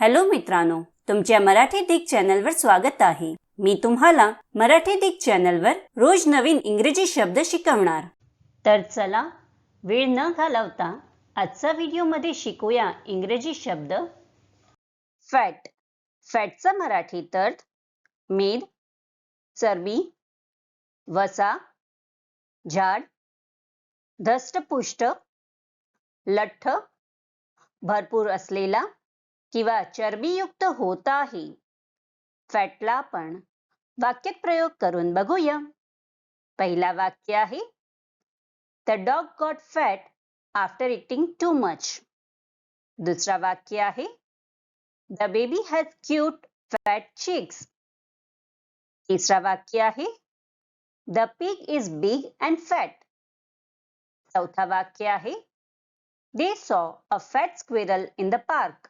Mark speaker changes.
Speaker 1: Hello मित्रांनो तुमच्या मराठी दिग चॅनलवर स्वागत आहे. मी तुम्हाला मराठी दिग चॅनलवर रोज नवीन इंग्रजी शब्द शिकवणार. तर चला वेळ न घालवता आजचा व्हिडिओमध्ये शिकूया इंग्रजी शब्द. फॅट. फॅटचा मराठी अर्थ मेद चरबी वसा झाड धष्टपुष्ट लठ्ठ भरपूर असलेला किंवा चरबीयुक्त होत आहे फॅटला आपण वाक्यात प्रयोग करून बघूया. पहिला वाक्य आहे the dog got fat after eating too much दुसरा वाक्य आहे the baby has cute fat chicks तिसरा वाक्य आहे the pig is big and fat चौथा वाक्य आहे they saw a fat squirrel in the park